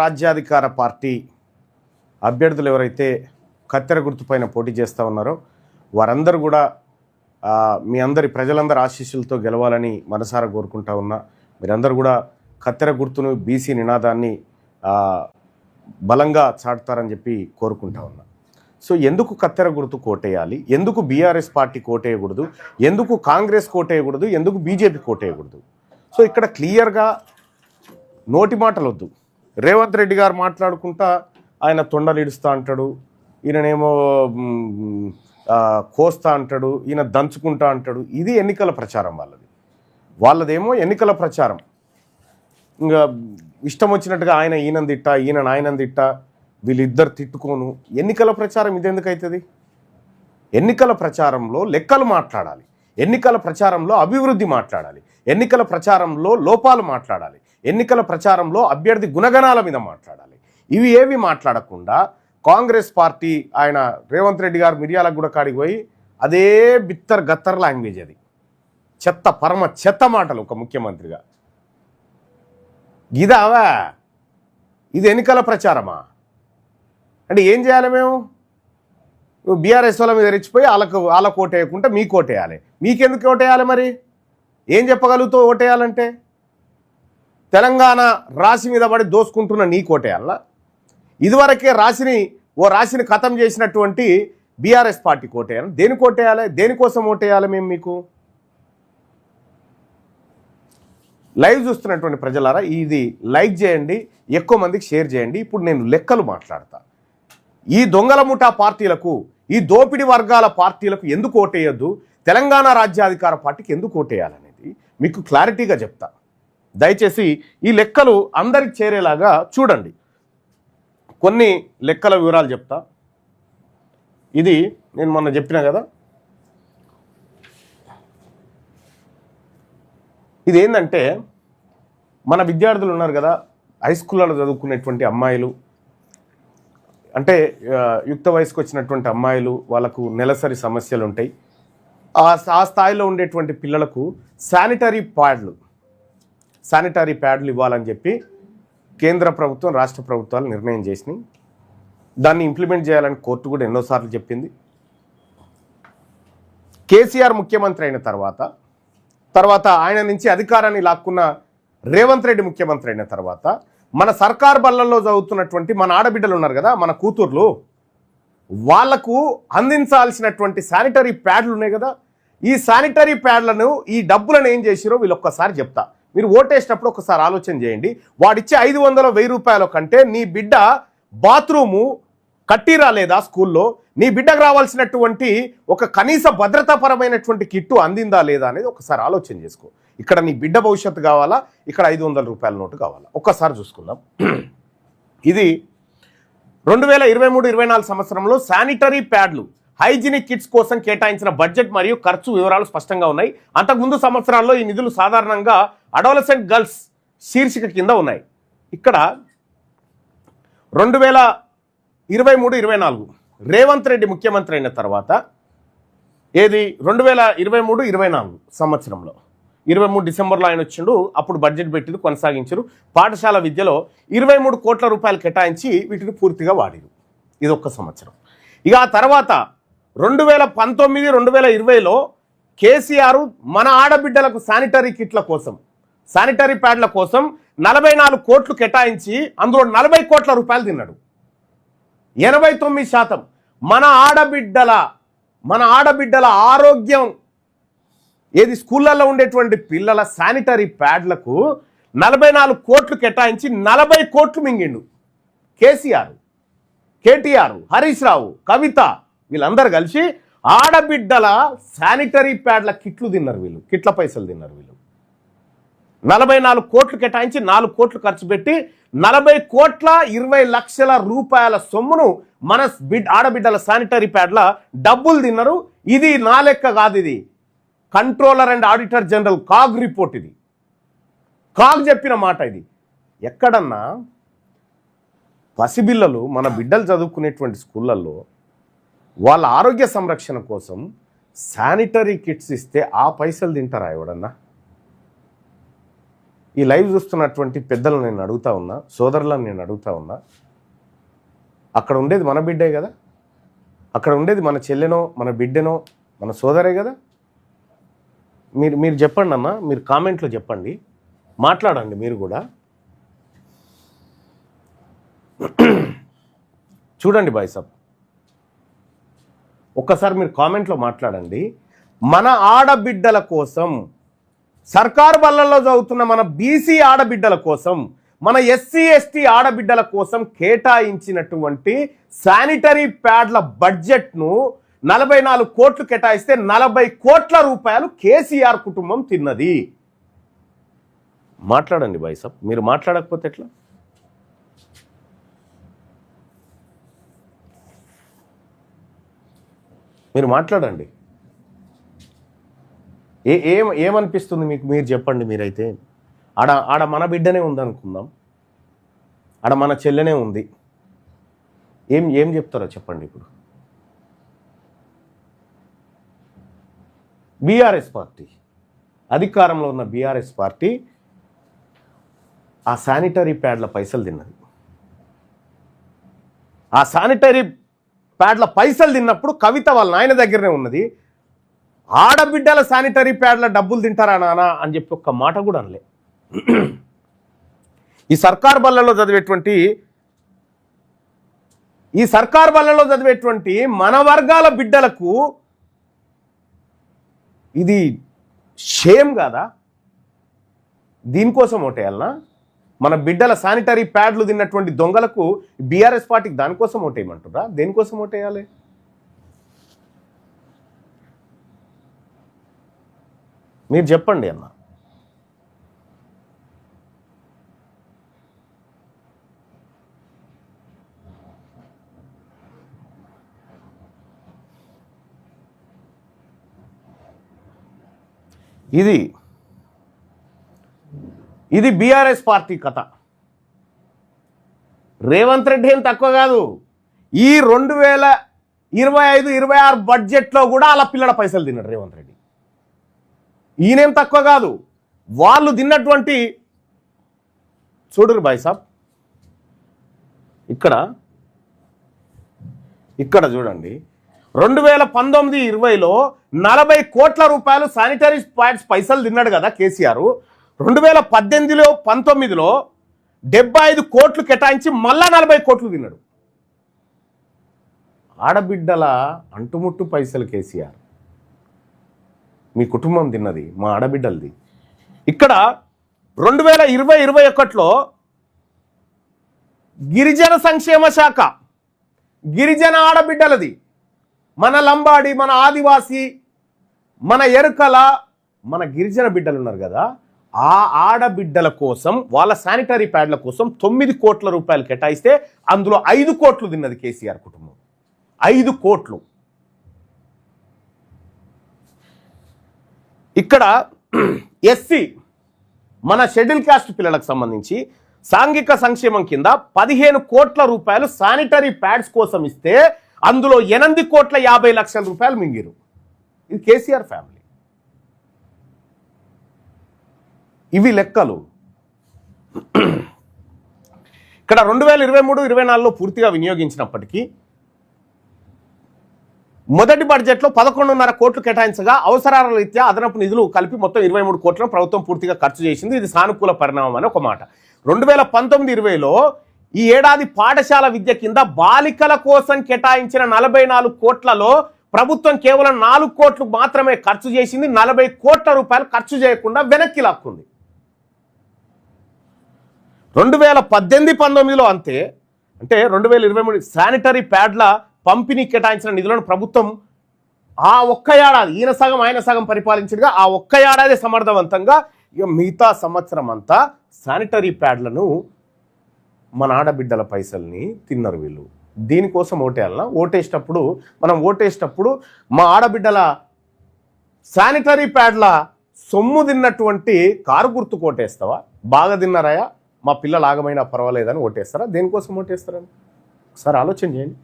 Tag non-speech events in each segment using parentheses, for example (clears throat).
రాజ్యాధికార పార్టీ అభ్యర్థులు ఎవరైతే కత్తెర గుర్తుపైన పోటీ చేస్తూ ఉన్నారో వారందరూ కూడా మీ అందరి ప్రజలందరి ఆశీస్సులతో గెలవాలని మనసారా కోరుకుంటా ఉన్నా. మీరందరూ కూడా కత్తెర గుర్తును బీసీ నినాదాన్ని బలంగా చాటుతారని చెప్పి కోరుకుంటా ఉన్నా. సో ఎందుకు కత్తెర గుర్తు కోటేయాలి? ఎందుకు బీఆర్ఎస్ పార్టీ కోటేయకూడదు? ఎందుకు కాంగ్రెస్ కోటేయకూడదు? ఎందుకు బీజేపీ కోటేయకూడదు? సో ఇక్కడ క్లియర్గా నోటి మాటలు వద్దు రేవంత్ రెడ్డి గారు మాట్లాడుకుంటా ఆయన తొండలు ఇడుస్తా అంటాడు ఈయననేమో కోస్తా అంటాడు ఈయన దంచుకుంటా అంటాడు. ఇది ఎన్నికల ప్రచారం వాళ్ళది. వాళ్ళదేమో ఎన్నికల ప్రచారం. ఇంకా ఇష్టం వచ్చినట్టుగా ఆయన ఈయన తిట్ట ఈయన ఆయన తిట్ట వీళ్ళిద్దరు తిట్టుకోను. ఎన్నికల ప్రచారం ఇది అవుతుంది ఎన్నికల ప్రచారంలో లెక్కలు మాట్లాడాలి. ఎన్నికల ప్రచారంలో అభివృద్ధి మాట్లాడాలి. ఎన్నికల ప్రచారంలో లోపాలు మాట్లాడాలి. ఎన్నికల ప్రచారంలో అభ్యర్థి గుణగణాల మీద మాట్లాడాలి. ఇవి ఏవి మాట్లాడకుండా కాంగ్రెస్ పార్టీ ఆయన రేవంత్ రెడ్డి గారు మిర్యాల కూడా కాడికి పోయి అదే బిత్తర్ గత్తర్ లాంగ్వేజ్ అది. చెత్త పరమ చెత్త మాటలు ఒక ముఖ్యమంత్రిగా. ఇదావా? ఇది ఎన్నికల ప్రచారమా? అంటే ఏం చేయాలి మేము? బీఆర్ఎస్ వాళ్ళ మీద రెచ్చిపోయి వాళ్ళకు వాళ్ళ కోటేయకుండా మీకు ఓటేయాలి. మీకెందుకు ఓటేయాలి మరి? ఏం చెప్పగలుగుతావు ఓటేయాలంటే? తెలంగాణ రాశి మీద పడి దోసుకుంటున్న నీ కోటేయాల ఇదివరకే రాశిని ఓ రాశిని ఖతం చేసినటువంటి బీఆర్ఎస్ పార్టీ కోటేయాలి దేని కోటేయాలి దేనికోసం ఓటేయాలి మేము మీకు? లైవ్ చూస్తున్నటువంటి ప్రజలారా ఇది లైక్ చేయండి ఎక్కువ మందికి షేర్ చేయండి. ఇప్పుడు నేను లెక్కలు మాట్లాడతా. ఈ దొంగల ముఠా పార్టీలకు ఈ దోపిడి వర్గాల పార్టీలకు ఎందుకు ఓటేయొద్దు? తెలంగాణ రాజ్యాధికార పార్టీకి ఎందుకు ఓటేయాలనేది మీకు క్లారిటీగా చెప్తా. దయచేసి ఈ లెక్కలు అందరికి చేరేలాగా చూడండి. కొన్ని లెక్కల వివరాలు చెప్తా. ఇది నేను మొన్న చెప్పిన కదా? ఇది ఏంటంటే మన విద్యార్థులు ఉన్నారు కదా హై స్కూళ్ళలో చదువుకునేటువంటి అమ్మాయిలు అంటే యుక్త వయసుకు వచ్చినటువంటి అమ్మాయిలు వాళ్ళకు నెలసరి సమస్యలు ఉంటాయి. ఆ ఆ స్థాయిలో ఉండేటువంటి పిల్లలకు శానిటరీ ప్యాడ్లు శానిటరీ ప్యాడ్లు ఇవ్వాలని చెప్పి కేంద్ర ప్రభుత్వం రాష్ట్ర ప్రభుత్వాలు నిర్ణయం చేసినాయి. దాన్ని ఇంప్లిమెంట్ చేయాలని కోర్టు కూడా ఎన్నోసార్లు చెప్పింది. కేసీఆర్ ముఖ్యమంత్రి అయిన తర్వాత తర్వాత ఆయన నుంచి అధికారాన్ని లాక్కున్న రేవంత్ రెడ్డి ముఖ్యమంత్రి అయిన తర్వాత మన సర్కార్ బళ్ళల్లో చదువుతున్నటువంటి మన ఆడబిడ్డలు ఉన్నారు కదా మన కూతుర్లు వాళ్ళకు అందించాల్సినటువంటి శానిటరీ ప్యాడ్లు ఉన్నాయి కదా. ఈ శానిటరీ ప్యాడ్లను ఈ డబ్బులను ఏం చేసిరో వీళ్ళు ఒక్కసారి చెప్తా. మీరు ఓటేసినప్పుడు ఒకసారి ఆలోచన చేయండి. వాడిచ్చే ఐదు వందల వెయ్యి రూపాయల కంటే నీ బిడ్డ బాత్రూము కట్టి లేదా స్కూల్లో? నీ బిడ్డకు రావాల్సినటువంటి ఒక కనీస భద్రతాపరమైనటువంటి కిట్టు అందిందా లేదా అనేది ఒకసారి ఆలోచన చేసుకో. ఇక్కడ నీ బిడ్డ భవిష్యత్తు కావాలా? ఇక్కడ ఐదు వందల రూపాయల నోటు కావాలా? ఒక్కసారి చూసుకుందాం. ఇది రెండు వేల ఇరవై మూడు ఇరవై నాలుగు సంవత్సరంలో శానిటరీ ప్యాడ్లు హైజీనిక్ కిట్స్ కోసం కేటాయించిన బడ్జెట్ మరియు ఖర్చు వివరాలు స్పష్టంగా ఉన్నాయి. అంతకుముందు సంవత్సరాల్లో ఈ నిధులు సాధారణంగా అడోలసెంట్ గర్ల్స్ శీర్షిక కింద ఉన్నాయి. ఇక్కడ రెండు వేల ఇరవై మూడు ఇరవై నాలుగు. రేవంత్ రెడ్డి ముఖ్యమంత్రి అయిన తర్వాత ఏది? రెండు వేల ఇరవై మూడు ఇరవై నాలుగు సంవత్సరంలో. ఇరవై మూడు డిసెంబర్లో ఆయన వచ్చిండు. అప్పుడు బడ్జెట్ పెట్టింది కొనసాగించారు. పాఠశాల విద్యలో ఇరవై మూడు కోట్ల రూపాయలు కేటాయించి వీటిని పూర్తిగా వాడిరు. ఇది ఒక్క సంవత్సరం. ఇక ఆ తర్వాత రెండు వేల పంతొమ్మిది రెండు వేల ఇరవైలో కేసీఆర్ మన ఆడబిడ్డలకు శానిటరీ కిట్ల కోసం శానిటరీ ప్యాడ్ల కోసం నలభై నాలుగు కోట్లు కేటాయించి అందులో నలభై కోట్ల రూపాయలు తిన్నాడు. ఎనభై తొమ్మిది శాతం మన ఆడబిడ్డల మన ఆడబిడ్డల ఆరోగ్యం ఏది స్కూళ్ళల్లో ఉండేటువంటి పిల్లల శానిటరీ ప్యాడ్లకు నలభై నాలుగు కోట్లు కేటాయించి నలభై కోట్లు మింగిండు. కేసీఆర్ కేటీఆర్ హరీష్ రావు కవిత వీళ్ళందరూ కలిసి ఆడబిడ్డల శానిటరీ ప్యాడ్ల కిట్లు తిన్నారు వీళ్ళు. కిట్ల పైసలు తిన్నారు వీళ్ళు. నలభై నాలుగు కోట్లు కేటాయించి నాలుగు కోట్లు ఖర్చు పెట్టి నలభై కోట్ల ఇరవై లక్షల రూపాయల సొమ్మును మన బిడ్ ఆడబిడ్డల శానిటరీ ప్యాడ్ల డబ్బులు తిన్నారు. ఇది నా లెక్క కాదు ఇది. Controller and auditor general CAG report ఇది. కాగ్ చెప్పిన మాట ఇది. ఎక్కడన్నా పసిబిల్లలు మన బిడ్డలు చదువుకునేటువంటి స్కూళ్ళల్లో వాళ్ళ ఆరోగ్య సంరక్షణ కోసం శానిటరీ కిట్స్ ఇస్తే ఆ పైసలు తింటారా ఎవడన్నా? ఈ లైవ్ చూస్తున్నటువంటి పెద్దలను నేను అడుగుతా ఉన్నా సోదరులను నేను అడుగుతా ఉన్నా అక్కడ ఉండేది మన బిడ్డే కదా? అక్కడ ఉండేది మన చెల్లెనో మన బిడ్డనో మన సోదరే కదా? మీరు మీరు చెప్పండి అన్న మీరు కామెంట్లో చెప్పండి మాట్లాడండి మీరు కూడా. చూడండి బాయ్ సాబ్ ఒక్కసారి మీరు కామెంట్లో మాట్లాడండి. మన ఆడబిడ్డల కోసం సర్కారు బళ్ళల్లో చదువుతున్న మన బీసీ ఆడబిడ్డల కోసం మన ఎస్సీ ఎస్టీ ఆడబిడ్డల కోసం కేటాయించినటువంటి శానిటరీ ప్యాడ్ల బడ్జెట్ను నలభై నాలుగు కోట్లు కేటాయిస్తే నలభై కోట్ల రూపాయలు కేసీఆర్ కుటుంబం తిన్నది. మాట్లాడండి బాయ్ సాబ్ మీరు మాట్లాడకపోతే ఎట్లా? మీరు మాట్లాడండి. ఏ ఏం ఏమనిపిస్తుంది మీకు మీరు చెప్పండి మీరైతే. ఆడ ఆడ మన బిడ్డనే ఉందనుకుందాం. ఆడ మన చెల్లెనే ఉంది. ఏం ఏం చెప్తారో చెప్పండి ఇప్పుడు. BRS party. అధికారంలో ఉన్న బీఆర్ఎస్ పార్టీ ఆ శానిటరీ ప్యాడ్ల పైసలు తిన్నది. ఆ శానిటరీ ప్యాడ్ల పైసలు తిన్నప్పుడు కవిత వాళ్ళ నాయన దగ్గరనే ఉన్నది. ఆడబిడ్డల శానిటరీ ప్యాడ్ల డబ్బులు తింటారా నానా అని చెప్పి ఒక్క మాట కూడా అనలే. ఈ సర్కార్ బళ్ళలో చదివేటువంటి ఈ సర్కార్ బళ్ళలో చదివేటువంటి మన వర్గాల బిడ్డలకు ఇది షేమ్ కాదా? దీనికోసం ఓటేయాలనా? మన బిడ్డల శానిటరీ ప్యాడ్లు తిన్నటువంటి దొంగలకు బీఆర్ఎస్ పార్టీకి దానికోసం ఓటేయమంటారా దేనికోసం ఓటేయాలి మీరు చెప్పండి అన్న. ఇది ఇది బీఆర్ఎస్ పార్టీ కథ. రేవంత్ రెడ్డి ఏం తక్కువ కాదు. ఈ రెండు వేల ఇరవై ఐదు ఇరవై ఆరు బడ్జెట్లో కూడా అలా పిల్లల పైసలు తిన్నాడు రేవంత్ రెడ్డి. ఈయనేం తక్కువ కాదు. వాళ్ళు తిన్నటువంటి చూడరు బాయ్ సాబ్. ఇక్కడ ఇక్కడ చూడండి. రెండు వేల పంతొమ్మిది ఇరవైలో నలభై కోట్ల రూపాయలు శానిటరీ ప్యాడ్స్ పైసలు తిన్నాడు కదా కేసీఆర్. రెండు వేల పద్దెనిమిదిలో పంతొమ్మిదిలో డెబ్బై ఐదు కోట్లు కేటాయించి మళ్ళా నలభై కోట్లు తిన్నాడు. ఆడబిడ్డల అంటుముట్టు పైసలు కేసీఆర్. మీ కుటుంబం తిన్నది మా ఆడబిడ్డలది. ఇక్కడ రెండు వేల ఇరవై ఇరవై ఒకటిలో గిరిజన సంక్షేమ శాఖ గిరిజన ఆడబిడ్డలది. మన లంబాడి మన ఆదివాసి మన ఎరుకల మన గిరిజన బిడ్డలు ఉన్నారు కదా. ఆ ఆడబిడ్డల కోసం వాళ్ళ శానిటరీ ప్యాడ్ల కోసం తొమ్మిది కోట్ల రూపాయలు కేటాయిస్తే అందులో ఐదు కోట్లు తిన్నది కేసీఆర్ కుటుంబం. ఐదు కోట్లు. ఇక్కడ ఎస్సీ మన షెడ్యూల్ కాస్ట్ పిల్లలకు సంబంధించి సాంఘిక సంక్షేమం కింద పదిహేను కోట్ల రూపాయలు శానిటరీ ప్యాడ్స్ కోసం ఇస్తే అందులో ఎనిమిది కోట్ల యాభై లక్షల రూపాయలు మింగిరు. ఇది కేసీఆర్ ఫ్యామిలీ. ఇవి లెక్కలు. ఇక్కడ రెండు వేల ఇరవై మూడు ఇరవై నాలుగులో పూర్తిగా వినియోగించినప్పటికీ మొదటి బడ్జెట్లో పదకొండున్నర కోట్లు కేటాయించగా అవసరాల రీత్యా అదనపు నిధులు కలిపి మొత్తం ఇరవై మూడు కోట్లను ప్రభుత్వం పూర్తిగా ఖర్చు చేసింది. ఇది సానుకూల పరిణామం అని ఒక మాట. రెండు వేల పంతొమ్మిది ఇరవైలో ఈ ఏడాది పాఠశాల విద్య కింద బాలికల కోసం కేటాయించిన నలభై నాలుగు కోట్లలో ప్రభుత్వం కేవలం నాలుగు కోట్లు మాత్రమే ఖర్చు చేసింది. నలభై కోట్ల రూపాయలు ఖర్చు చేయకుండా వెనక్కి లాక్కుంది. రెండు వేల పద్దెనిమిది పంతొమ్మిదిలో అంతే. అంటే రెండు వేల ఇరవై మూడు శానిటరీ ప్యాడ్ల పంపిణీ కేటాయించిన నిధులను ప్రభుత్వం ఆ ఒక్క ఏడాది ఈయన సగం ఆయన సగం పరిపాలించడుగా ఆ ఒక్క ఏడాది సమర్థవంతంగా ఇక మిగతా సంవత్సరం అంతా శానిటరీ ప్యాడ్లను మన ఆడబిడ్డల పైసల్ని తిన్నారు వీళ్ళు. దీనికోసం ఓటేయాలన్నా ఓటేసేటప్పుడు మనం ఓటేసేటప్పుడు మా ఆడబిడ్డల శానిటరీ ప్యాడ్ల సొమ్ము తిన్నటువంటి కారు గుర్తు కోటేస్తావా బాగా తిన్నారాయా? మా పిల్లలు ఆగమైనా పర్వాలేదని ఓటేస్తారా? దేనికోసం ఓటేస్తారని ఒకసారి ఆలోచన చేయండి.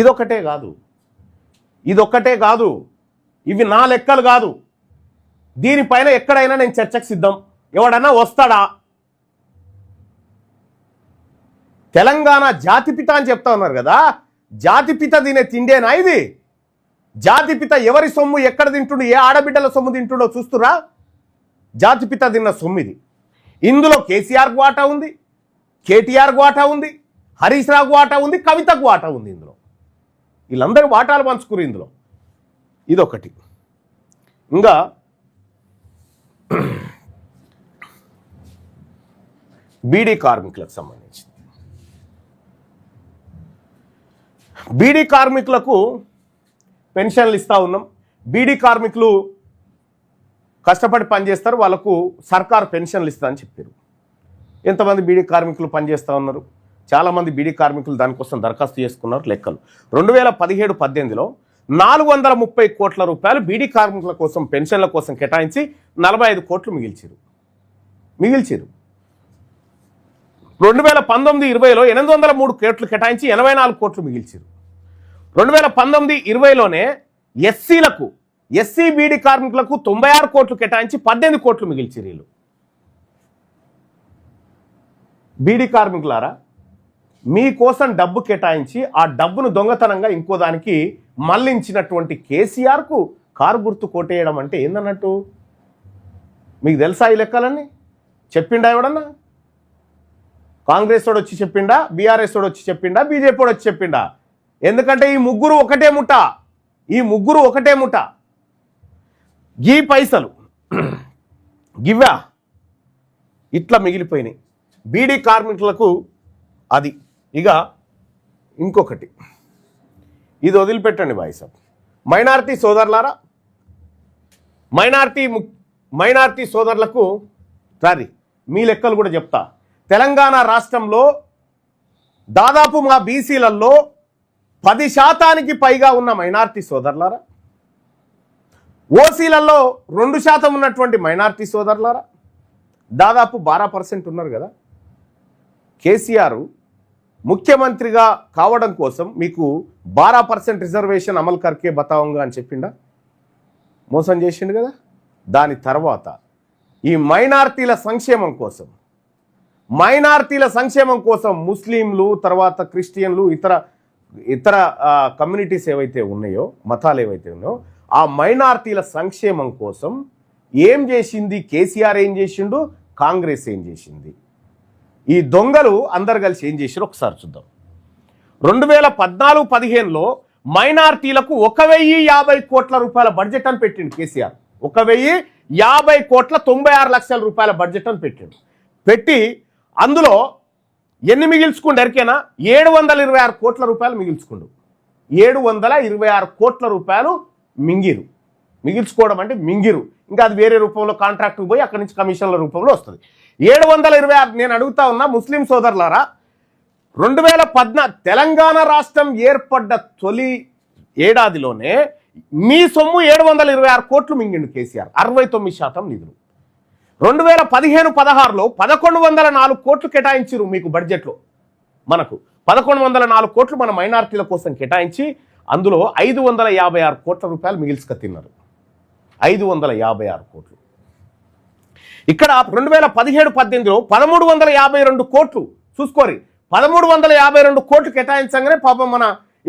ఇదొకటే కాదు. ఇదొక్కటే కాదు. ఇవి నా లెక్కలు కాదు. దీనిపైన ఎక్కడైనా నేను చర్చకు సిద్ధం. ఎవడన్నా వస్తాడా? తెలంగాణ జాతిపిత అని చెప్తా ఉన్నారు కదా? జాతిపిత తినే తిండేనా ఇది? జాతిపిత ఎవరి సొమ్ము ఎక్కడ తింటుండో? ఏ ఆడబిడ్డల సొమ్ము తింటుండో చూస్తురా? జాతిపిత తిన్న సొమ్ము ఇది ఇందులో కేసీఆర్ వాటా ఉంది కేటీఆర్ వాటా ఉంది హరీష్ రావు వాటా ఉంది కవితకు వాటా ఉంది ఇందులో. వీళ్ళందరూ వాటాలు పంచుకురు ఇందులో. ఇదొకటి. ఇంకా బీడీ కార్మికులకు సంబంధించి బీడీ కార్మికులకు పెన్షన్లు ఇస్తూ ఉన్నాం. బీడీ కార్మికులు కష్టపడి పనిచేస్తారు వాళ్ళకు సర్కారు పెన్షన్లు ఇస్తుందని చెప్పారు. ఎంతమంది బీడీ కార్మికులు పనిచేస్తూ ఉన్నారు? చాలామంది బీడీ కార్మికులు దానికోసం దరఖాస్తు చేసుకున్నారు లెక్కలు. రెండు వేల పదిహేడు పద్దెనిమిదిలో నాలుగు వందల ముప్పై కోట్ల రూపాయలు బీడీ కార్మికుల కోసం పెన్షన్ల కోసం కేటాయించి నలభై ఐదు కోట్లు మిగిల్చారు. మిగిల్చారు. రెండు వేల పంతొమ్మిది ఇరవైలో ఎనిమిది వందల మూడు కోట్లు కేటాయించి ఎనభై నాలుగు కోట్లు మిగిల్చారు. రెండు వేల పంతొమ్మిది ఇరవైలోనే ఎస్సీలకు ఎస్సీ బీడీ కార్మికులకు తొంభై ఆరు కోట్లు కేటాయించి పద్దెనిమిది కోట్లు మిగిల్చారు వీళ్ళు బీడీ కార్మికులారా మీకోసం డబ్బు కేటాయించి ఆ డబ్బును దొంగతనంగా ఇంకో దానికి మళ్ళించినటువంటి కేసీఆర్కు కారు గుర్తు కోటేయడం అంటే ఏందన్నట్టు? మీకు తెలుసా ఈ లెక్కలన్నీ? చెప్పిండా ఎవడన్నా? కాంగ్రెస్ వాడు వచ్చి చెప్పిండా? బీఆర్ఎస్ వాడు వచ్చి చెప్పిండా? బీజేపీ వాడు వచ్చి చెప్పిండా? ఎందుకంటే ఈ ముగ్గురు ఒకటే ముఠ. ఈ ముగ్గురు ఒకటే ముఠ. ఈ పైసలు గివ్వా? ఇట్లా మిగిలిపోయినాయి. బీడీ కార్మికులకు అది. ఇక ఇంకొకటి. ఇది వదిలిపెట్టండి బాయ్ సాబ్ సోదరులారా మైనార్టీ మైనార్టీ సోదరులకు సారీ మీ లెక్కలు కూడా చెప్తా. తెలంగాణ రాష్ట్రంలో దాదాపు మా బీసీలలో పది శాతానికి పైగా ఉన్న మైనార్టీ సోదరులారా ఓసీలలో రెండు శాతం ఉన్నటువంటి మైనార్టీ సోదరులారా? దాదాపు బారా పర్సెంట్ ఉన్నారు కదా? కేసీఆర్ ముఖ్యమంత్రిగా కావడం కోసం మీకు బారా పర్సెంట్ రిజర్వేషన్ అమలు కర్కే బతావంగా అని చెప్పిండా? మోసం చేసిండు కదా? దాని తర్వాత ఈ మైనార్టీల సంక్షేమం కోసం మైనార్టీల సంక్షేమం కోసం ముస్లింలు తర్వాత క్రిస్టియన్లు ఇతర ఇతర కమ్యూనిటీస్ ఏవైతే ఉన్నాయో మతాలు ఏవైతే ఉన్నాయో ఆ మైనార్టీల సంక్షేమం కోసం ఏం చేసింది? కేసీఆర్ ఏం చేసిండు? కాంగ్రెస్ ఏం చేసింది? ఈ దొంగలు అందరు కలిసి ఏం చేశారో ఒకసారి చూద్దాం. రెండు వేల పద్నాలుగు పదిహేనులో మైనార్టీలకు ఒక వెయ్యి యాభై కోట్ల రూపాయల బడ్జెట్ అని పెట్టిండు కేసీఆర్. ఒక వెయ్యి యాభై కోట్ల తొంభై ఆరు లక్షల రూపాయల బడ్జెట్ అని పెట్టిండు. పెట్టి అందులో ఎన్ని మిగిల్చుకుండు? ఎరికేనా ఏడు వందల ఇరవై ఆరు కోట్ల రూపాయలు మిగిల్చుకుండు. ఏడు వందల ఇరవై ఆరు కోట్ల రూపాయలు మింగిరు. మిగిల్చుకోవడం అంటే మింగిరు. ఇంకా అది వేరే రూపంలో కాంట్రాక్ట్ పోయి అక్కడి నుంచి కమిషన్ల రూపంలో వస్తుంది. ఏడు వందల ఇరవై ఆరు నేను అడుగుతా ఉన్నా ముస్లిం సోదరులారా రెండు వేల పద్నా తెలంగాణ రాష్ట్రం ఏర్పడ్డ తొలి ఏడాదిలోనే మీ సొమ్ము ఏడు వందల ఇరవై ఆరు కోట్లు మింగిండు కేసీఆర్ అరవై తొమ్మిది శాతం నిధులు. రెండు వేల పదిహేను పదహారులో పదకొండు వందల నాలుగు కోట్లు కేటాయించారు మీకు బడ్జెట్లో మనకు పదకొండు వందల నాలుగు కోట్లు మన మైనార్టీల కోసం కేటాయించి అందులో ఐదు వందల యాభై ఆరు కోట్ల రూపాయలు మిగిల్చుక తిన్నారు ఐదు వందల యాభై ఆరు కోట్లు. ఇక్కడ రెండు వేల పదిహేడు పద్దెనిమిదిలో పదమూడు వందల యాభై రెండు కోట్లు. చూసుకోరి పదమూడు వందల యాభై రెండు కోట్లు కేటాయించగానే పాపం మన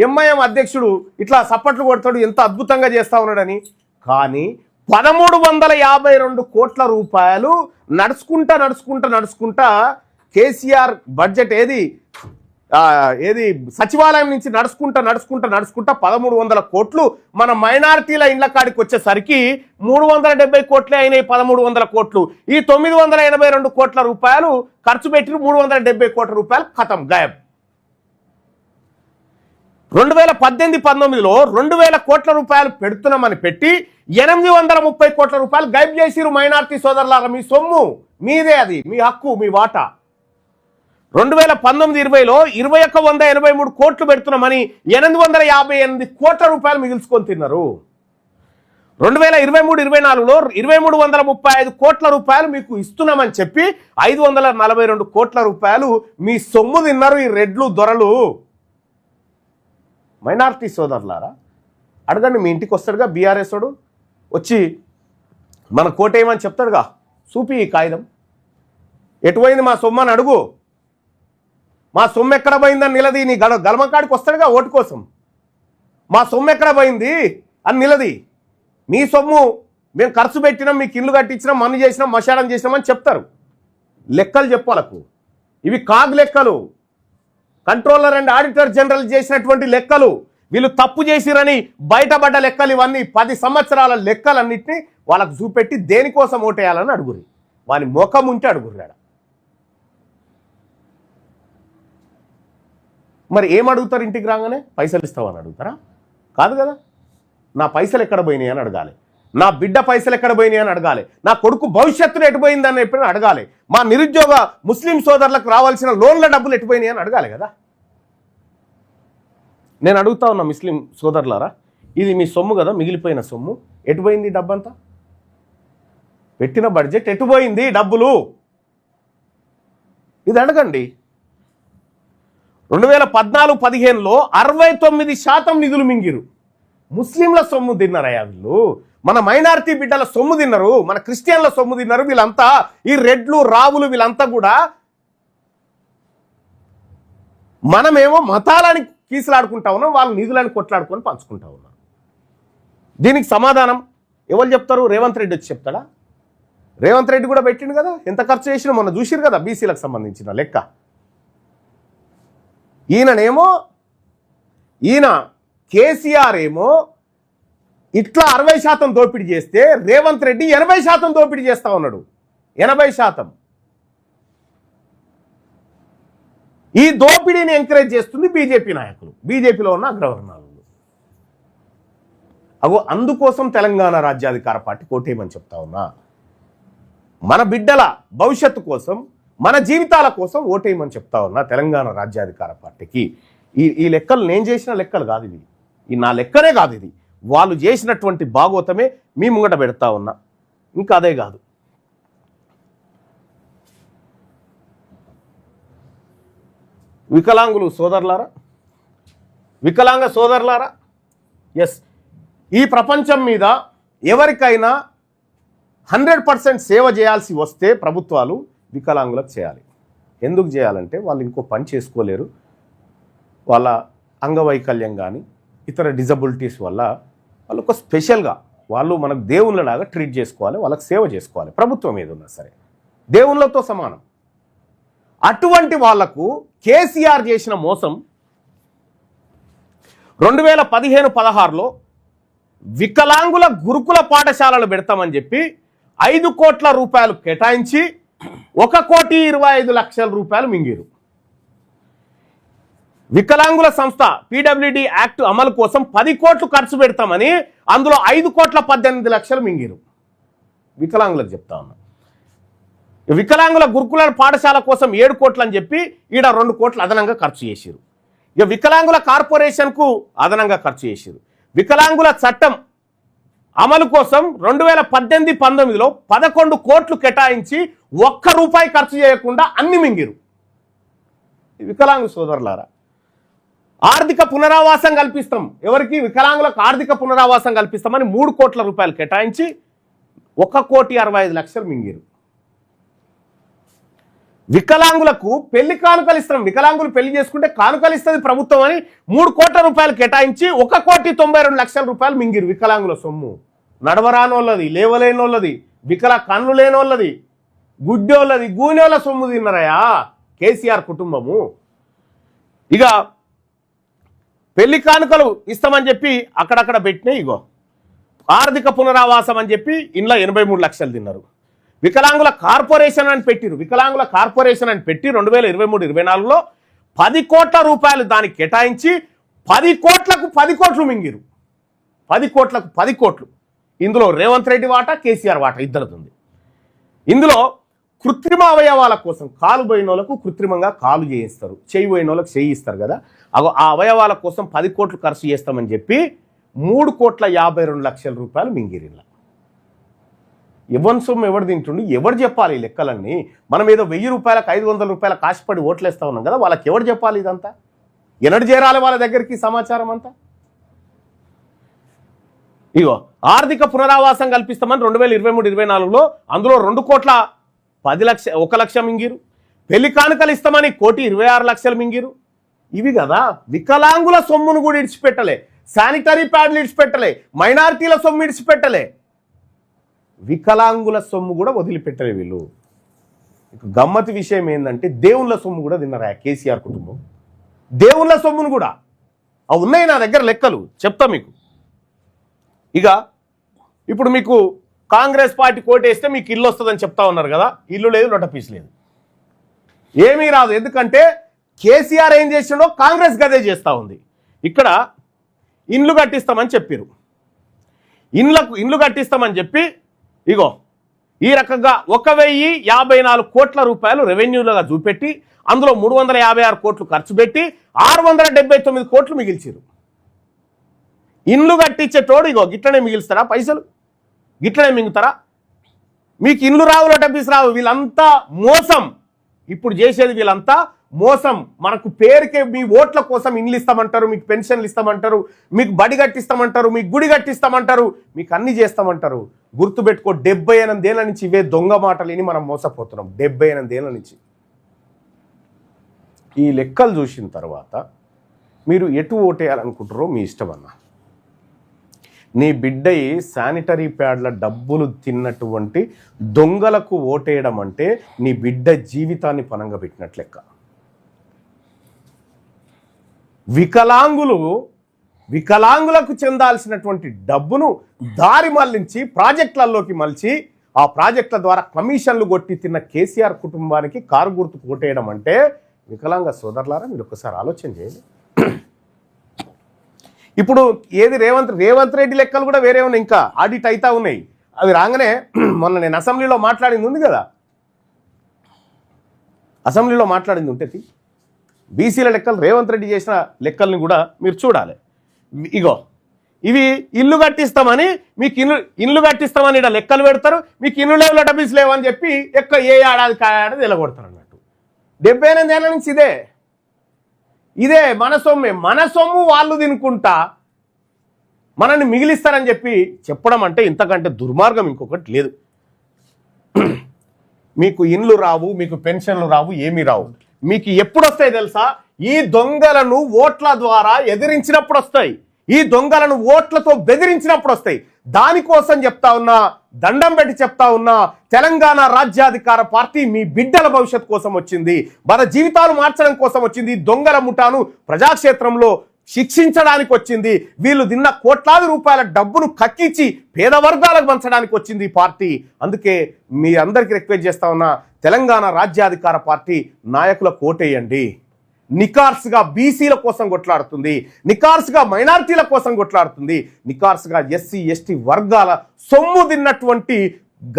ఎంఐఎం అధ్యక్షుడు ఇట్లా సప్పట్లు కొడతాడు ఎంత అద్భుతంగా చేస్తా ఉన్నాడని. కానీ పదమూడు వందల యాభై రెండు కోట్ల రూపాయలు నడుచుకుంటా నడుచుకుంటా నడుచుకుంటా కేసీఆర్ బడ్జెట్ ఏది? ఏది సచివాలయం నుంచి నడుచుకుంటా నడుచుకుంటా నడుచుకుంటా పదమూడు వందల కోట్లు మన మైనారిటీల ఇండ్ల కాడికి వచ్చేసరికి మూడు వందల డెబ్బై కోట్లే అయినాయి పదమూడు వందల కోట్లు. ఈ తొమ్మిది వందల ఎనభై రెండు కోట్ల రూపాయలు ఖర్చు పెట్టి మూడు వందల డెబ్బై కోట్ల రూపాయలు ఖతం గాయబ్ రెండు వేల పద్దెనిమిది పంతొమ్మిదిలో రెండు వేల కోట్ల రూపాయలు పెడుతున్నామని పెట్టి ఎనిమిది వందల ముప్పై కోట్ల రూపాయలు గైబ్ చేసిరు మైనార్టీ సోదరులారా మీ సొమ్ము మీదే అది మీ హక్కు మీ వాటా. రెండు వేల పంతొమ్మిది ఇరవైలో ఇరవై ఒక్క వంద ఎనభై మూడు కోట్లు పెడుతున్నామని ఎనిమిది వందల యాభై ఎనిమిది కోట్ల రూపాయలు మిగిల్చుకొని తిన్నారు. రెండు వేల ఇరవై మూడు ఇరవై నాలుగులో ఇరవై మూడు వందల ముప్పై ఐదు కోట్ల రూపాయలు మీకు ఇస్తున్నామని చెప్పి ఐదు వందల నలభై రెండు కోట్ల రూపాయలు మీ సొమ్ము తిన్నారు ఈ రెడ్లు దొరలు. మైనార్టీ సోదరులారా అడగండి మీ ఇంటికి వస్తాడుగా బీఆర్ఎస్ వాడు? వచ్చి మన కోటేయమని చెప్తాడుగా చూపి ఈ కాగితం. ఎటుపోయింది మా సొమ్ము అని అడుగు. మా సొమ్ము ఎక్కడ పోయిందని నిలది నీ గడ గలమకాడికి వస్తాడుగా ఓటు కోసం. మా సొమ్ము ఎక్కడ పోయింది అని నిలది. మీ సొమ్ము మేము ఖర్చు పెట్టినాం మీకు ఇల్లు కట్టించినాం మన్ను చేసినాం మశానం చేసినాం అని చెప్తారు. లెక్కలు చెప్పాలకు ఇవి కాగ్ లెక్కలు. కంట్రోలర్ అండ్ ఆడిటర్ జనరల్ చేసినటువంటి లెక్కలు. వీళ్ళు తప్పు చేసిరని బయటపడ్డ లెక్కలు ఇవన్నీ పది సంవత్సరాల లెక్కలన్నింటినీ వాళ్ళకు చూపెట్టి దేనికోసం ఓటేయాలని అడుగురి వాని ముఖం ఉంటే అడుగుర్రాడ మరి ఏం అడుగుతారు ఇంటికి రాగానే? పైసలు ఇస్తావని అడుగుతారా? కాదు కదా. నా పైసలు ఎక్కడ పోయినాయి అని అడగాలి. నా బిడ్డ పైసలు ఎక్కడ పోయినాయి అని అడగాలి. నా కొడుకు భవిష్యత్తులో ఎటు పోయిందని ఎప్పుడైనా అడగాలి. మా నిరుద్యోగ ముస్లిం సోదరులకు రావాల్సిన లోన్ల డబ్బులు ఎటుపోయినాయి అని అడగాలి కదా. నేను అడుగుతా ఉన్నా ముస్లిం సోదరులారా ఇది మీ సొమ్ము కదా మిగిలిపోయిన సొమ్ము. ఎటు పోయింది డబ్బంతా? పెట్టిన బడ్జెట్ ఎటు పోయింది డబ్బులు? ఇది అడగండి. రెండు వేల పద్నాలుగు పదిహేనులో అరవై తొమ్మిది శాతం నిధులు మింగిరు ముస్లింల సొమ్ము తిన్నారయ్యా వీళ్ళు? మన మైనారిటీ బిడ్డల సొమ్ము తిన్నారు మన క్రిస్టియన్ల సొమ్ము తిన్నారు వీళ్ళంతా ఈ రెడ్లు రావులు వీళ్ళంతా కూడా మనమేమో మతాలని కీసులాడుకుంటా ఉన్నాం వాళ్ళ నిధులని కొట్లాడుకొని పంచుకుంటా ఉన్నాం. దీనికి సమాధానం ఎవరు చెప్తారు? రేవంత్ రెడ్డి వచ్చి చెప్తాడా? రేవంత్ రెడ్డి కూడా పెట్టిండు కదా ఎంత ఖర్చు చేసినా మొన్న చూసిరు కదా బీసీలకు సంబంధించిన లెక్క. ఈయననేమో ఈయన కేసీఆర్ ఏమో ఇట్లా అరవై శాతం దోపిడీ చేస్తే రేవంత్ రెడ్డి ఎనభై శాతం దోపిడీ చేస్తా ఉన్నాడు. ఎనభై శాతం. ఈ దోపిడీని ఎంకరేజ్ చేస్తుంది బీజేపీ నాయకులు. బీజేపీలో ఉన్న అగ్రవర్ణాలు. అగో అందుకోసం తెలంగాణ రాజ్యాధికార పార్టీ కోటేయమని చెప్తా ఉన్నా. మన బిడ్డల భవిష్యత్తు కోసం మన జీవితాల కోసం ఓటేయమని చెప్తా ఉన్నా తెలంగాణ రాజ్యాధికార పార్టీకి. ఈ ఈ లెక్కలు నేను చేసిన లెక్కలు కాదు ఇది ఈ నా లెక్కనే కాదు ఇది. వాళ్ళు చేసినటువంటి భాగోతమే మీ ముంగట పెడతా ఉన్నా. ఇంకా అదే కాదు. వికలాంగులు సోదరులారా? వికలాంగ సోదరులారా? ఎస్ ఈ ప్రపంచం మీద ఎవరికైనా హండ్రెడ్ పర్సెంట్ సేవ చేయాల్సి వస్తే ప్రభుత్వాలు వికలాంగులకు చేయాలి. ఎందుకు చేయాలంటే వాళ్ళు ఇంకో పని చేసుకోలేరు. వాళ్ళ అంగవైకల్యం కానీ ఇతర డిజబిలిటీస్ వల్ల వాళ్ళు ఒక స్పెషల్గా వాళ్ళు మనకు దేవుళ్ళలాగా ట్రీట్ చేసుకోవాలి వాళ్ళకి సేవ చేసుకోవాలి ప్రభుత్వం ఏదున్నా సరే. దేవుళ్ళతో సమానం. అటువంటి వాళ్ళకు కేసీఆర్ చేసిన మోసం రెండు వేల పదిహేను పదహారులో వికలాంగుల గురుకుల పాఠశాలలు పెడతామని చెప్పి ఐదు కోట్ల రూపాయలు కేటాయించి ఒక కోటి ఇరవై ఐదు లక్షల రూపాయలు మింగిరు. వికలాంగుల సంస్థ పీడబ్ల్యూడి యాక్ట్ అమలు కోసం పది కోట్లు ఖర్చు పెడతామని అందులో ఐదు కోట్ల పద్దెనిమిది లక్షలు మింగిరు. వికలాంగులకు చెప్తా ఉన్నా. వికలాంగుల గురుకుల పాఠశాల కోసం ఏడు కోట్లు అని చెప్పి ఈడ రెండు కోట్లు అదనంగా ఖర్చు చేసిరు. ఇక వికలాంగుల కార్పొరేషన్కు అదనంగా ఖర్చు చేసిరు. వికలాంగుల చట్టం అమలు కోసం రెండు వేల పద్దెనిమిది పంతొమ్మిదిలో పదకొండు కోట్లు కేటాయించి ఒక్క రూపాయి ఖర్చు చేయకుండా అన్ని మింగిరు. వికలాంగు సోదరులారా ఆర్థిక పునరావాసం కల్పిస్తాం. ఎవరికి? వికలాంగులకు ఆర్థిక పునరావాసం కల్పిస్తామని మూడు కోట్ల రూపాయలు కేటాయించి ఒక కోటి అరవై ఐదు లక్షలు మింగిరు. వికలాంగులకు పెళ్ళి కానుకలు ఇస్తాం వికలాంగులు పెళ్ళి చేసుకుంటే కానుకలు ఇస్తుంది ప్రభుత్వం అని మూడు కోట్ల రూపాయలు కేటాయించి ఒక కోటి తొంభై రెండు లక్షల రూపాయలు మింగిరు వికలాంగుల సొమ్ము. నడవరానోళ్ళది లేవలేనోళ్ళది వికల కన్ను లేనోళ్ళది గుడ్డోళ్ళది గూనెోళ్ళ సొమ్ము తిన్నరయా కేసీఆర్ కుటుంబము. ఇక పెళ్ళి కానుకలు ఇస్తామని చెప్పి అక్కడక్కడ పెట్టినాయి ఇగో. ఆర్థిక పునరావాసం అని చెప్పి ఇంట్లో ఎనభై మూడు లక్షలు తిన్నారు. వికలాంగుల కార్పొరేషన్ అని పెట్టిరు. వికలాంగుల కార్పొరేషన్ అని పెట్టి రెండు వేల ఇరవై మూడు ఇరవై నాలుగులో పది కోట్ల రూపాయలు దానికి కేటాయించి పది కోట్లకు పది కోట్లు మింగిరు. పది కోట్లకు పది కోట్లు. ఇందులో రేవంత్ రెడ్డి వాటా కేసీఆర్ వాటా ఇద్దరుతుంది ఇందులో కృత్రిమ అవయవాల కోసం కాలు పోయిన వాళ్ళకు కృత్రిమంగా కాలు చేయిస్తారు. చేయి పోయిన వాళ్ళకి చేయి ఇస్తారు కదా. అగో ఆ అవయవాల కోసం పది కోట్లు ఖర్చు చేస్తామని చెప్పి మూడు కోట్ల యాభై రెండు లక్షల రూపాయలు మింగిరిలా ఎవరి సొమ్ము ఎవరు తింటుండు ఎవరు చెప్పాలి ఈ లెక్కలన్నీ? మనం ఏదో వెయ్యి రూపాయలకు ఐదు వందల రూపాయల కాశపడి ఓట్లేస్తా ఉన్నాం కదా వాళ్ళకి ఎవరు చెప్పాలి ఇదంతా? ఎన్నడు చేరాలి వాళ్ళ దగ్గరికి సమాచారం అంతా? ఇగో ఆర్థిక పునరావాసం కల్పిస్తామని రెండు వేల ఇరవై మూడు ఇరవై నాలుగులో అందులో రెండు కోట్ల పది లక్ష ఒక లక్ష మింగిరు. పెళ్ళి కానుకలు ఇస్తామని కోటి ఇరవై ఆరు లక్షలు మింగిరు. ఇవి కదా వికలాంగుల సొమ్మును కూడా ఇడిచిపెట్టలే. శానిటరీ ప్యాడ్లు ఇడిచిపెట్టలే. మైనారిటీల సొమ్ము ఇడిచిపెట్టలే. వికలాంగుల సొమ్ము కూడా వదిలిపెట్టలే వీళ్ళు. ఇక గమ్మతి విషయం ఏంటంటే దేవుళ్ళ సొమ్ము కూడా తిన్నారా కేసీఆర్ కుటుంబం? దేవుళ్ళ సొమ్మును కూడా. అవి ఉన్నాయి నా దగ్గర లెక్కలు చెప్తా మీకు. ఇక ఇప్పుడు మీకు కాంగ్రెస్ పార్టీ కోటేస్తే మీకు ఇల్లు వస్తుందని చెప్తా ఉన్నారు కదా ఇల్లు లేదు లొట్ట పీస్ లేదు. ఏమీ రాదు ఎందుకంటే కేసీఆర్ ఏం చేసిండో కాంగ్రెస్ గదే చేస్తూ ఉంది. ఇక్కడ ఇండ్లు కట్టిస్తామని చెప్పారు. ఇండ్లకు ఇండ్లు కట్టిస్తామని చెప్పి ఇగో ఈ రకంగా ఒక వెయ్యి యాభై నాలుగు కోట్ల రూపాయలు రెవెన్యూలుగా చూపెట్టి అందులో మూడు వందల యాభై ఆరు కోట్లు ఖర్చు పెట్టి ఆరు వందల డెబ్బై తొమ్మిది కోట్లు మిగిల్చారు ఇండ్లు కట్టించేటోడు ఇగో గిట్లనే మిగిల్స్తారా పైసలు? గిట్లనే మింగుతారా? మీకు ఇండ్లు రావు లొటపీస్ రావు వీళ్ళంతా మోసం. ఇప్పుడు చేసేది వీళ్ళంతా మోసం మనకు పేరుకే మీ ఓట్ల కోసం ఇండ్లు ఇస్తామంటారు మీకు పెన్షన్లు ఇస్తామంటారు మీకు బడి కట్టిస్తామంటారు మీకు గుడి కట్టిస్తామంటారు మీకు అన్ని చేస్తామంటారు. గుర్తుపెట్టుకో డెబ్బై ఎనిమిదేళ్ళ నుంచి ఇవే దొంగ మాటలేని మనం మోసపోతున్నాం. డెబ్బై ఎనిమిదేళ్ళ నుంచి. ఈ లెక్కలు చూసిన తర్వాత మీరు ఎటు ఓటేయాలనుకుంటారో మీ ఇష్టం అన్న. నీ బిడ్డయి శానిటరీ ప్యాడ్ల డబ్బులు తిన్నటువంటి దొంగలకు ఓటేయడం అంటే నీ బిడ్డ జీవితాన్ని పనంగా పెట్టినట్లెక్క వికలాంగులు వికలాంగులకు చెందాల్సినటువంటి డబ్బును దారి మళ్ళించి ప్రాజెక్టులలోకి మలిచి ఆ ప్రాజెక్టుల ద్వారా కమిషన్లు కొట్టి తిన్న కేసీఆర్ కుటుంబానికి కారు గుర్తు కోటేయడం అంటే వికలాంగ సోదరులారా మీరు ఒకసారి ఆలోచన చేయండి. ఇప్పుడు ఏది రేవంత్ రేవంత్ రెడ్డి లెక్కలు కూడా వేరే ఉన్నాయి ఇంకా ఆడిట్ అవుతా ఉన్నాయి. అవి రాగానే (clears throat) మొన్న నేను అసెంబ్లీలో మాట్లాడింది ఉంది కదా? అసెంబ్లీలో మాట్లాడింది ఉంటుంది బీసీల లెక్కలు రేవంత్ రెడ్డి చేసిన లెక్కల్ని కూడా మీరు చూడాలి. ఇగో ఇవి ఇల్లు కట్టిస్తామని మీకు ఇల్లు ఇల్లు కట్టిస్తామని ఇక్కడ లెక్కలు పెడతారు మీకు ఇల్లు లేవు డబ్బీస్ లేవని చెప్పి ఎక్క ఏ ఏడాది కాడాది నిలగొడతారు అన్నట్టు. డెబ్బై ఎనిమిది ఏళ్ళ నుంచి ఇదే. ఇదే మన సొమ్మే మన సొమ్ము వాళ్ళు తినుకుంటా మనల్ని మిగిలిస్తారని చెప్పి చెప్పడం అంటే ఇంతకంటే దుర్మార్గం ఇంకొకటి లేదు. మీకు ఇండ్లు రావు మీకు పెన్షన్లు రావు ఏమీ రావు. మీకు ఎప్పుడు వస్తాయి తెలుసా? ఈ దొంగలను ఓట్ల ద్వారా ఎదిరించినప్పుడు వస్తాయి ఈ దొంగలను ఓట్లతో బెదిరించినప్పుడు వస్తాయి దానికోసం చెప్తా ఉన్నా దండం పెట్టి చెప్తా ఉన్నా తెలంగాణ రాజ్యాధికార పార్టీ మీ బిడ్డల భవిష్యత్ కోసం వచ్చింది. మన జీవితాలు మార్చడం కోసం వచ్చింది. దొంగల ముఠాను ప్రజాక్షేత్రంలో శిక్షించడానికి వచ్చింది. వీళ్ళు తిన్న కోట్లాది రూపాయల డబ్బును కక్కించి పేద వర్గాలకు పంచడానికి వచ్చింది ఈ పార్టీ. అందుకే మీ అందరికీ రిక్వెస్ట్ చేస్తా ఉన్నా తెలంగాణ రాజ్యాధికార పార్టీ నాయకుల కోటేయండి నికార్స్గా బీసీల కోసం కొట్లాడుతుంది. నికార్స్గా మైనార్టీల కోసం కొట్లాడుతుంది. నికార్స్గా ఎస్సీ ఎస్టీ వర్గాల సొమ్ము తిన్నటువంటి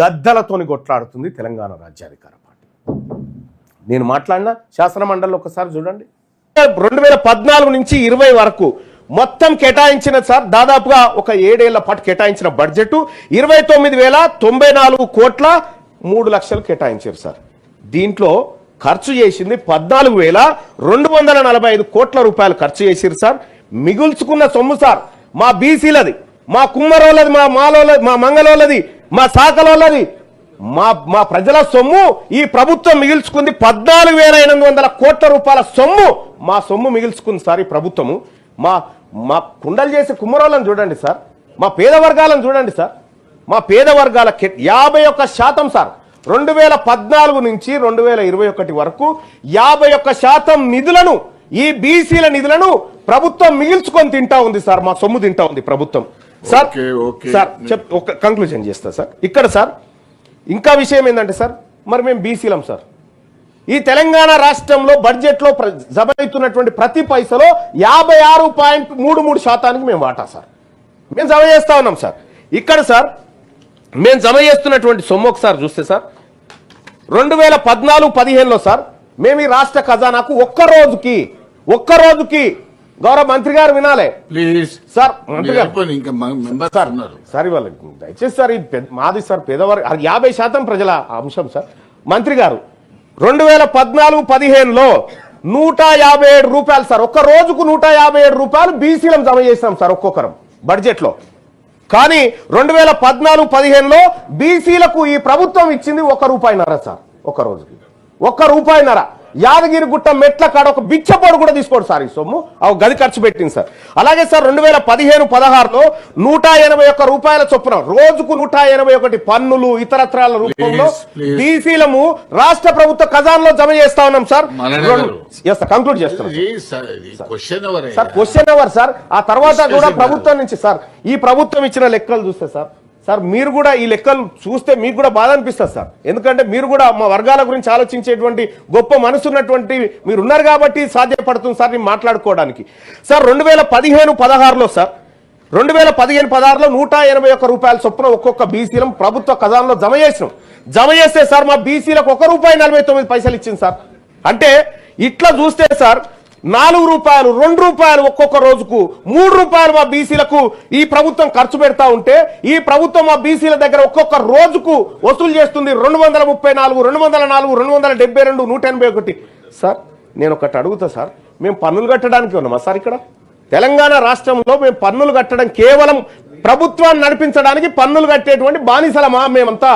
గద్దలతోని కొట్లాడుతుంది తెలంగాణ రాజ్యాధికార పార్టీ. నేను మాట్లాడిన శాసనమండలిలో ఒకసారి చూడండి. రెండు వేల పద్నాలుగు నుంచి ఇరవై వరకు మొత్తం కేటాయించిన సార్ దాదాపుగా ఒక ఏడేళ్ళ పాటు కేటాయించిన బడ్జెట్ ఇరవై తొమ్మిది వేల తొంభై నాలుగు కోట్ల మూడు లక్షలు కేటాయించారు సార్. దీంట్లో ఖర్చు చేసింది పద్నాలుగు వేల రెండు వందల నలభై ఐదు కోట్ల రూపాయలు ఖర్చు చేసిరు సార్. మిగుల్చుకున్న సొమ్ము సార్ మా బీసీలది మా కుమ్మరోళ్ళది మా మాలోళ్ళది మా మంగళోళ్ళది మా శాఖలోళ్ళది మా మా ప్రజల సొమ్ము ఈ ప్రభుత్వం మిగిల్చుకుంది పద్నాలుగు వేల ఎనిమిది వందల కోట్ల రూపాయల సొమ్ము. మా సొమ్ము మిగిల్చుకుంది సార్ ఈ ప్రభుత్వము. మా మా కుండలు చేసే కుమ్మరోళ్ళని చూడండి సార్. మా పేద వర్గాలను చూడండి సార్. మా పేద వర్గాల యాభై ఒక్క శాతం సార్. రెండు వేల పద్నాలుగు నుంచి రెండు వేల ఇరవై ఒకటి వరకు యాభై ఒక్క శాతం నిధులను ఈ బీసీల నిధులను ప్రభుత్వం మిగిల్చుకొని తింటా ఉంది సార్. మా సొమ్ము తింటా ఉంది ప్రభుత్వం. సార్. సార్ చెప్ ఒక కంక్లూజన్ చేస్తా సార్. ఇక్కడ సార్ ఇంకా విషయం ఏంటంటే సార్ మరి మేము బీసీలం సార్. ఈ తెలంగాణ రాష్ట్రంలో బడ్జెట్లో ప్ర- ప్రతి పైసలో యాభై ఆరు పాయింట్ మూడు మూడు శాతానికి మేము వాటా సార్. మేము జమ చేస్తా ఉన్నాం సార్. ఇక్కడ సార్ మేము జమ చేస్తున్నటువంటి సొమ్ము ఒకసారి చూస్తే సార్ రెండు వేల పద్నాలుగు పదిహేనులో సార్ మేము ఈ రాష్ట్ర ఖజానాకు ఒక్క రోజుకి ఒక్క రోజుకి గౌరవ మంత్రి గారు వినాలే. ప్లీజ్. సార్ మంత్రి గారు. ఇంకా సార్ సార్ ఇవాళ దయచేసి సార్ పెద్ద- మాది సార్ పేదవారి యాభై శాతం ప్రజల అంశం సార్. మంత్రి గారు రెండు వేల పద్నాలుగు పదిహేనులో నూట యాభై ఏడు రూపాయలు సార్. ఒక్క రోజుకు నూట యాభై ఏడు రూపాయలు బీసీలం జమ చేస్తాం సార్ ఒక్కొక్కరం బడ్జెట్లో. కానీ రెండు వేల పద్నాలుగు పదిహేనులో బీసీలకు ఈ ప్రభుత్వం ఇచ్చింది ఒక రూపాయిన్నర సార్ ఒక రోజుకి. ఒక్క రూపాయిన్నర. యాదగిరి గుట్ట మెట్ల కాడ ఒక బిచ్చపోడు కూడా తీసుకోడు సార్ ఈ సొమ్ము. ఆ గది ఖర్చు పెట్టింది సార్. అలాగే సార్ రెండు వేల పదిహేను పదహారులో నూట ఎనభై ఒక్క రూపాయల చొప్పున రోజుకు నూట ఎనభై ఒకటి పన్నులు ఇతరత్రాల రూపంలో. బీసీలము రాష్ట్ర ప్రభుత్వ ఖజాన్లో జమ చేస్తా ఉన్నాం సార్. సార్ కంక్లూడ్ చేస్తున్నాం. ఇది స- ఇది క్వశ్చన్ ఎవరే? సార్ సార్ ఆ తర్వాత కూడా. ప్రభుత్వం నుంచి సార్ ఈ ప్రభుత్వం ఇచ్చిన లెక్కలు చూస్తే సార్ సార్ మీరు కూడా ఈ లెక్కలు చూస్తే మీకు కూడా బాధ అనిపిస్తుంది సార్. ఎందుకంటే మీరు కూడా మా వర్గాల గురించి ఆలోచించేటువంటి గొప్ప మనసున్నటువంటి మీరు ఉన్నారు కాబట్టి సాధ్యపడుతుంది సార్ నేను మాట్లాడుకోవడానికి. సార్ రెండు వేల పదిహేను పదహారులో సార్ రెండు వేల పదిహేను పదహారులో నూట ఎనభై ఒక్క రూపాయల చొప్పున ఒక్కొక్క బీసీలం ప్రభుత్వ ఖజానాలో జమ చేసినాం. జమ చేస్తే సార్ మా బీసీలకు ఒక రూపాయి నలభై తొమ్మిది పైసలు ఇచ్చింది సార్. అంటే ఇట్లా చూస్తే సార్ నాలుగు రూపాయలు రెండు రూపాయలు ఒక్కొక్క రోజుకు మూడు రూపాయలు మా బీసీలకు ఈ ప్రభుత్వం ఖర్చు పెడతా ఉంటే ఈ ప్రభుత్వం మా బీసీల దగ్గర ఒక్కొక్క రోజుకు వసూలు చేస్తుంది రెండు వందల ముప్పై నాలుగు రెండు వందల నాలుగు రెండు వందల డెబ్బై రెండు నూట ఎనభై ఒకటి. సార్ నేను ఒకటి అడుగుతా సార్. మేము పన్నులు కట్టడానికి ఉన్నామా సార్ ఇక్కడ? తెలంగాణ రాష్ట్రంలో మేము పన్నులు కట్టడం కేవలం ప్రభుత్వాన్ని నడిపించడానికి పన్నులు కట్టేటువంటి బానిసలమా మేమంతా?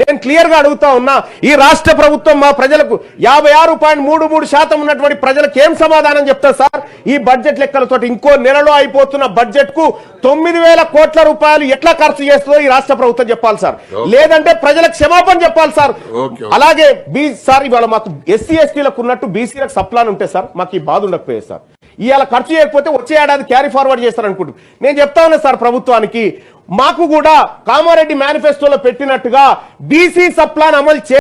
నేను క్లియర్గా అడుగుతా ఉన్నా ఈ రాష్ట్ర ప్రభుత్వం మా ప్రజలకు యాభై ఆరు పాయింట్ మూడు మూడు శాతం ఉన్నటువంటి ప్రజలకు ఏం సమాధానం చెప్తారు సార్? ఈ బడ్జెట్ లెక్కలతో ఇంకో నెలలో అయిపోతున్న బడ్జెట్కు తొమ్మిది వేల కోట్ల రూపాయలు ఎట్లా ఖర్చు చేస్తుందో ఈ రాష్ట్ర ప్రభుత్వం చెప్పాలి సార్. లేదంటే ప్రజలకు క్షమాపణ చెప్పాలి సార్. అలాగే బీ సార్ ఇవాళ మాకు ఎస్సీ ఎస్టీలకు ఉన్నట్టు బీసీలకు సప్లాన్ ఉంటే సార్ మాకు ఈ బాధ ఉండకపోయేది సార్. ఇవాళ ఖర్చు చేయకపోతే వచ్చే ఏడాది క్యారీ ఫార్వర్డ్ చేస్తారు అనుకుంటున్నాను నేను చెప్తా ఉన్నా సార్ ప్రభుత్వానికి మాకు కూడా కామారెడ్డి మేనిఫెస్టోలో పెట్టినట్టుగా బీసీ సప్లాన్ అమలు